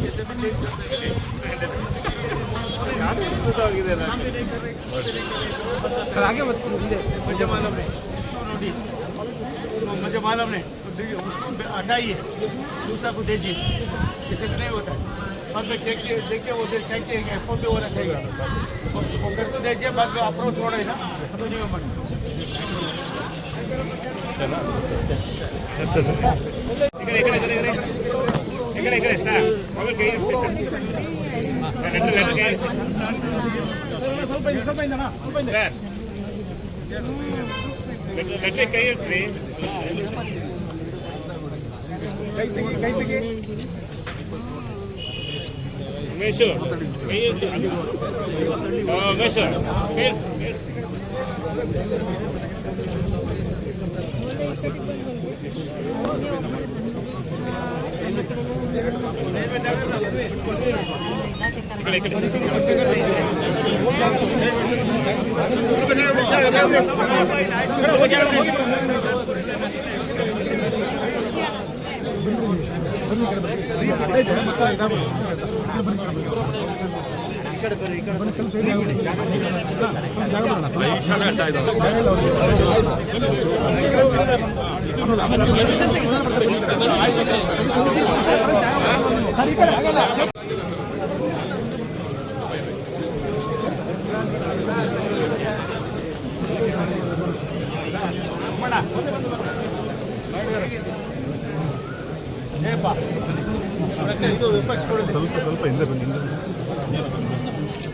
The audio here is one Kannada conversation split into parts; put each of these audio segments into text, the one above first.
ಸರ್. ಯಾರು ಅದ್ಭುತವಾಗಿದೆ ಅಲ್ಲ? सर आगे मत हिंदे मजा मालूम नहीं उसको नोटिस मुझे मालूम नहीं देखिए, उसको हटाइए दूसरा को दीजिए किसी को नहीं होता है बाद में देखिए देखिए वो देख चाहिए एफ भी होना चाहिए वो- वो करके दीजिए बाद में अप्रोच हो रही ना तो नहीं ಮಾಡಿ ಈ ಕಡೆ ಈ ಕಡೆ ಈ ಸ್ವಲ್ಪ ಸ್ವಲ್ಪ ಹಿಂದೆ ಅಣ್ಣ,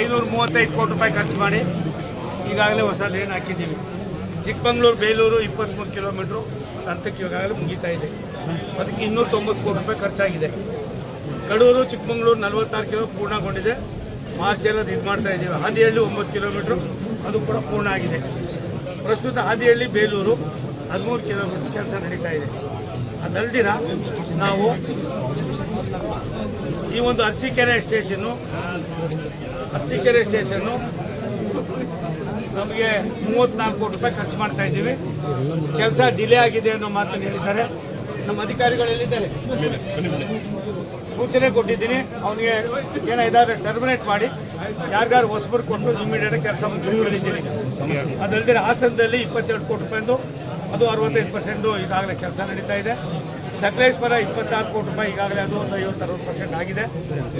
ಐನೂರ ಮೂವತ್ತೈದು ಕೋಟಿ ರೂಪಾಯಿ ಖರ್ಚು ಮಾಡಿ ಈಗಾಗಲೇ ಹೊಸ ಲೇನ್ ಹಾಕಿದ್ದೀವಿ. ಚಿಕ್ಕಮಂಗ್ಳೂರು, ಬೇಲೂರು ಇಪ್ಪತ್ತ್ಮೂರು ಕಿಲೋಮೀಟ್ರು ಹಂತಕ್ಕೆ ಈಗಾಗಲೇ ಮುಗೀತಾ ಇದೆ. ಅದಕ್ಕೆ ಇನ್ನೂರ ತೊಂಬತ್ತು ಕೋಟಿ ರೂಪಾಯಿ ಖರ್ಚಾಗಿದೆ. ಕಡೂರು, ಚಿಕ್ಕಮಂಗ್ಳೂರು ನಲವತ್ತಾರು ಕಿಲೋ ಪೂರ್ಣಗೊಂಡಿದೆ. ಮಾರ್ಚ್ ಎಲ್ಲ ಇದು ಮಾಡ್ತಾ ಇದ್ದೀವಿ. ಹಾದಿಹಳ್ಳಿ ಒಂಬತ್ತು ಕಿಲೋಮೀಟ್ರು ಅದು ಕೂಡ ಪೂರ್ಣ ಆಗಿದೆ. ಪ್ರಸ್ತುತ ಹಾದಿಹಳ್ಳಿ ಬೇಲೂರು ಹದಿಮೂರು ಕಿಲೋಮೀಟ್ರ್ ಕೆಲಸ ನಡೀತಾ ಇದೆ. ಅದಲ್ದಿರ ನಾವು ಈ ಒಂದು ಅರಸೀಕೆರೆ ಸ್ಟೇಷನ್ನು ಅರಸೀಕೆರೆ ಸ್ಟೇಷನ್ನು ನಮಗೆ ಮೂವತ್ತ್ನಾಲ್ಕು ಕೋಟಿ ರೂಪಾಯಿ ಖರ್ಚು ಮಾಡ್ತಾ ಇದ್ದೀವಿ. ಕೆಲಸ ಡಿಲೇ ಆಗಿದೆ ಅನ್ನೋ ಮಾತನ್ನು ಹೇಳಿದ್ದಾರೆ. ನಮ್ಮ ಅಧಿಕಾರಿಗಳು ಎಲ್ಲಿದ್ದಾರೆ? ಸೂಚನೆ ಕೊಟ್ಟಿದ್ದೀನಿ. ಅವನಿಗೆ ಏನಾಯ್ತಾರೆ ಟರ್ಮಿನೇಟ್ ಮಾಡಿ. ಯಾರಿಗಾರು ಹೊಸಬರು ಕೊಟ್ಟು ಇಮಿಡಿಯೇಟ್ ಕೆಲಸ ಮುಗಿಸ್ಕೊಂಡಿದ್ದೀನಿ ಅದಲ್ಲದೆ ಹಾಸನದಲ್ಲಿ ಇಪ್ಪತ್ತೆರಡು ಕೋಟಿ ರೂಪಾಯಿಂದು, ಅದು ಅರವತ್ತೈದು ಪರ್ಸೆಂಟು ಈಗಾಗಲೇ ಕೆಲಸ ನಡೀತಾ ಇದೆ. ಸಕಲೇಶ್ವರ ಇಪ್ಪತ್ತಾರು ಕೋಟಿ ರೂಪಾಯಿ ಈಗಾಗಲೇ ಅದು ಒಂದು ಐವತ್ತು, ಅರವತ್ತು ಪರ್ಸೆಂಟ್ ಆಗಿದೆ.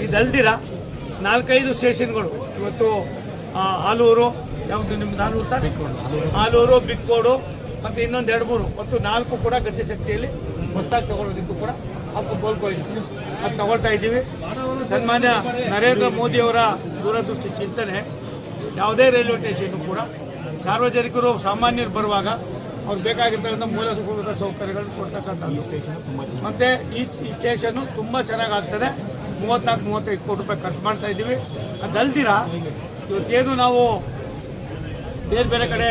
ಇದಲ್ದಿರ ನಾಲ್ಕೈದು ಸ್ಟೇಷನ್ಗಳು ಇವತ್ತು ಆಲೂರು ಯಾವುದು ನಿಮ್ದು ಆಲೂರು ಹಾಲೂರು ಆಲೂರು ಬಿಕ್ಕೋಡು, ಮತ್ತು ಇನ್ನೊಂದು ಎರಡು ಮೂರು ಮತ್ತು ನಾಲ್ಕು ಕೂಡ ಗತಿಶಕ್ತಿಯಲ್ಲಿ ಹೊಸದಾಗಿ ತಗೊಳ್ಳೋದಕ್ಕೂ ಕೂಡ ಹಕ್ಕು ಕೋಲ್ಕೊಳ್ಳಿ ಅದು ತಗೊಳ್ತಾ ಇದ್ದೀವಿ. ಸನ್ಮಾನ್ಯ ನರೇಂದ್ರ ಮೋದಿಯವರ ದೂರದೃಷ್ಟಿ ಚಿಂತನೆ, ಯಾವುದೇ ರೈಲ್ವೆ ಸ್ಟೇಷನ್ನು ಕೂಡ ಸಾರ್ವಜನಿಕರು, ಸಾಮಾನ್ಯರು ಬರುವಾಗ ಅವ್ರಿಗೆ ಬೇಕಾಗಿರ್ತಕ್ಕಂಥ ಮೂಲಭೂತ ಸೌಕರ್ಯಗಳನ್ನು ಕೊಡ್ತಕ್ಕಂಥದ್ದು ಮತ್ತು ಈ ಈ ಸ್ಟೇಷನ್ನು ತುಂಬ ಚೆನ್ನಾಗಾಗ್ತದೆ ಮೂವತ್ತ್ನಾಲ್ಕು ಮೂವತ್ತೈದು ಕೋಟಿ ರೂಪಾಯಿ ಖರ್ಚು ಮಾಡ್ತಾ ಇದ್ದೀವಿ. ಅದಲ್ದಿರ ಇವತ್ತೇನು ನಾವು ಬೇರೆ ಬೇರೆ ಕಡೆ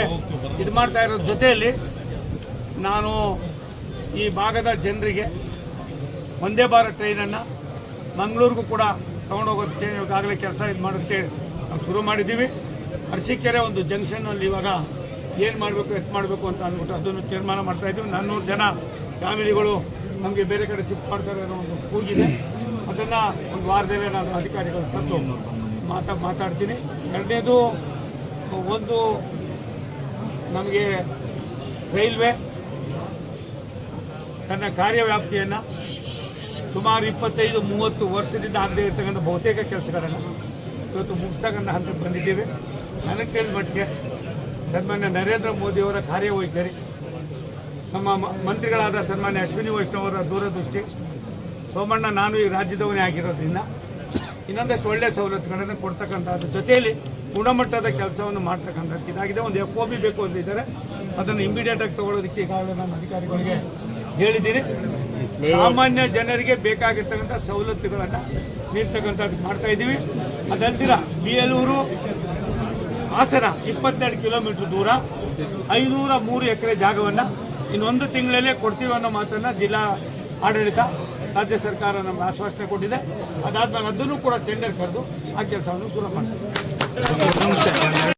ಇದು ಮಾಡ್ತಾ ಇರೋ ಜೊತೆಯಲ್ಲಿ ನಾನು ಈ ಭಾಗದ ಜನರಿಗೆ ಒಂದೇ ಭಾರತ್ ಟ್ರೈನನ್ನು ಮಂಗಳೂರಿಗೂ ಕೂಡ ತೊಗೊಂಡೋಗೋದಕ್ಕೆ ಇವಾಗಲೇ ಕೆಲಸ ಇದು ಮಾಡೋದಕ್ಕೆ ನಾವು ಶುರು ಮಾಡಿದ್ದೀವಿ. ಅರಸೀಕೆರೆ ಒಂದು ಜಂಕ್ಷನ್ನಲ್ಲಿ ಇವಾಗ ಏನು ಮಾಡಬೇಕು ಎತ್ತು ಮಾಡಬೇಕು ಅಂತ ಅಂದ್ಬಿಟ್ಟು ಅದನ್ನು ತೀರ್ಮಾನ ಮಾಡ್ತಾ ಇದ್ದೀವಿ. ನಾನ್ನೂರು ಜನ ಫ್ಯಾಮಿಲಿಗಳು ನಮಗೆ ಬೇರೆ ಕಡೆ ಶಿಫ್ಟ್ ಮಾಡ್ತಾರೆ ಅನ್ನೋ ಒಂದು ಕೂಗಿದೆ. ಅದನ್ನು ಒಂದು ವಾರದಲ್ಲೇ ನಾನು ಅಧಿಕಾರಿಗಳು ತಂದು ಮಾತಾ ಮಾತಾಡ್ತೀನಿ. ಎರಡನೇದು, ಒಂದು ನಮಗೆ ರೈಲ್ವೆ ತನ್ನ ಕಾರ್ಯವ್ಯಾಪ್ತಿಯನ್ನು ಸುಮಾರು ಇಪ್ಪತ್ತೈದು, ಮೂವತ್ತು ವರ್ಷದಿಂದ ಆಗದೇ ಇರ್ತಕ್ಕಂಥ ಬಹುತೇಕ ಕೆಲಸಗಳನ್ನು ಇವತ್ತು ಮುಗಿಸ್ತಕ್ಕಂಥ ಹಂತಕ್ಕೆ ಬಂದಿದ್ದೇವೆ. ನನಗೆ ತಿಳಿದ ಮಟ್ಟಿಗೆ ಸನ್ಮಾನ್ಯ ನರೇಂದ್ರ ಮೋದಿಯವರ ಕಾರ್ಯವೈಖರಿ, ನಮ್ಮ ಮಂತ್ರಿಗಳಾದ ಸನ್ಮಾನ್ಯ ಅಶ್ವಿನಿ ವೈಷ್ಣವರ ದೂರದೃಷ್ಟಿ, ಸೋಮಣ್ಣ ನಾನು ಈ ರಾಜ್ಯದವನೇ ಆಗಿರೋದ್ರಿಂದ ಇನ್ನೊಂದಷ್ಟು ಒಳ್ಳೆ ಸವಲತ್ತುಗಳನ್ನು ಕೊಡ್ತಕ್ಕಂಥದ್ದು ಜೊತೆಯಲ್ಲಿ ಗುಣಮಟ್ಟದ ಕೆಲಸವನ್ನು ಮಾಡ್ತಕ್ಕಂಥದ್ದು. ಇದಾಗಿದೆ, ಒಂದು ಎಫ್ ಒ ಬಿ ಬೇಕು ಅಂದಿದ್ದಾರೆ ಅದನ್ನು ಇಮಿಡಿಯೇಟಾಗಿ ತಗೊಳ್ಳೋದಕ್ಕೆ ಈಗಾಗಲೇ ನಾನು ಅಧಿಕಾರಿಗಳಿಗೆ ಹೇಳಿದ್ದೀನಿ. ಸಾಮಾನ್ಯ ಜನರಿಗೆ ಬೇಕಾಗಿರ್ತಕ್ಕಂಥ ಸವಲತ್ತುಗಳನ್ನು ನೀಡ್ತಕ್ಕಂಥದ್ದು ಮಾಡ್ತಾ ಇದ್ದೀವಿ. ಅದಲ್ದಿರ ಬಿಯಲೂರು ಹಾಸನ ಇಪ್ಪತ್ತೆರಡು ಕಿಲೋಮೀಟರ್ ದೂರ, ಐನೂರ ಮೂರು ಎಕರೆ ಜಾಗವನ್ನು ಇನ್ನೊಂದು ತಿಂಗಳಲ್ಲೇ ಕೊಡ್ತೀವಿ ಅನ್ನೋ ಮಾತನ್ನು ಜಿಲ್ಲಾ ಆಡಳಿತ ರಾಜ್ಯ ಸರ್ಕಾರ ನಮ್ಮ ಆಶ್ವಾಸನೆ ಕೊಟ್ಟಿದೆ. ಅದಾದ್ಮೇಲೆ ಅದನ್ನು ಕೂಡ ಟೆಂಡರ್ ಕರೆದು ಆ ಕೆಲಸವನ್ನು ಶುರು ಮಾಡ್ತೀವಿ.